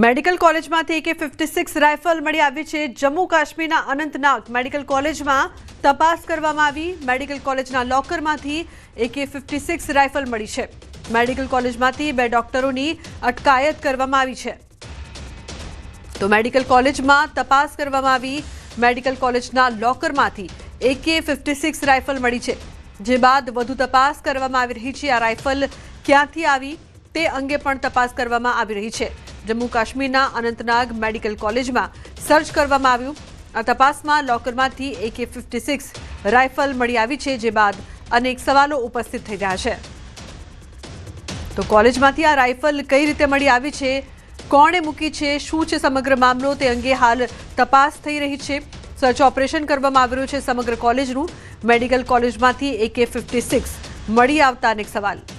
medical કોલેજમાંથી એક AK-56 rifle મળી આવી છે જમ્મુ કાશ્મીના અનંતનાગ મેડિકલ કોલેજમાં તપાસ કરવામાં આવી મેડિકલ કોલેજના લોકરમાંથી AK-56 રાઇફલ મળી છે મેડિકલ કોલેજમાંથી બે ડોક્ટરોની અટકાયત કરવામાં આવી છે તો મેડિકલ કોલેજમાં તપાસ કરવામાં આવી મેડિકલ કોલેજના લોકરમાંથી AK-56 રાઇફલ મળી છે જે બાદ વધુ તપાસ કરવામાં આવી રહી છે આ રાઇફલ ક્યાંથી આવી તે અંગે પણ તપાસ કરવામાં આવી રહી છે जम्मू कश्मीर ના અનંતનાગ મેડિકલ કોલેજમાં સર્ચ કરવામાં આવ્યો આ તપાસમાં લોકરમાંથી AK-56 રાઇફલ મળી આવી છે જે બાદ અનેક સવાલો ઉભી થઈ ગયા છે તો કોલેજમાંથી આ રાઇફલ કઈ રીતે મળી આવી છે કોણે મૂકી છે શું છે સમગ્ર મામલો તે અંગે હાલ તપાસ થઈ રહી છે સર્ચ ઓપરેશન કરવામાં આવ્યો છે સમગ્ર કોલેજનું મેડિકલ કોલેજમાંથી AK-56 મળી આવતા અનેક સવાલો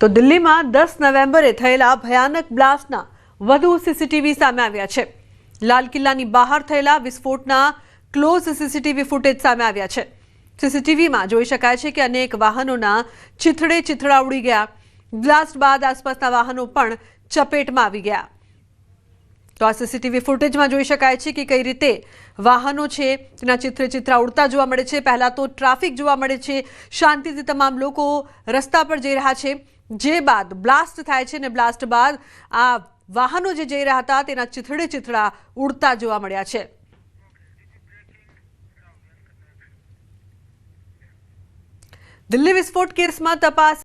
તો દિલ્હીમાં 10 નવેમ્બરે થયેલા ભયાનક બ્લાસ્ટના વધુ સીસીટીવી સામે આવ્યા છે લાલ કિલ્લાની બહાર થયેલા વિસ્ફોટના ક્લોઝ સીસીટીવી ફૂટેજ સામે આવ્યા છે સીસીટીવીમાં જોઈ શકાય છે કે અનેક વાહનોના ચીથડે ચીથડા ઉડી ગયા બ્લાસ્ટ બાદ આસપાસના વાહનો પણ ચપેટમાં આવી ગયા તો આ સીસીટીવી ફૂટેજમાં જોઈ શકાય છે કે કઈ રીતે વાહનો છે તેના ચિત્ર ચિત્રા ઉડતા જોવા મળે છે પહેલા તો ટ્રાફિક જોવા મળે છે શાંતિથી તમામ લોકો રસ્તા પર જઈ રહ્યા છે જે બાદ બ્લાસ્ટ થાય છે ને બ્લાસ્ટ બાદ આ વાહનો જે જઈ રહ્યા હતા તેના ચીથડે ચીથડા ઉડતા જોવા મળ્યા છે દિલ્હી વિસ્ફોટ કેસમાં તપાસ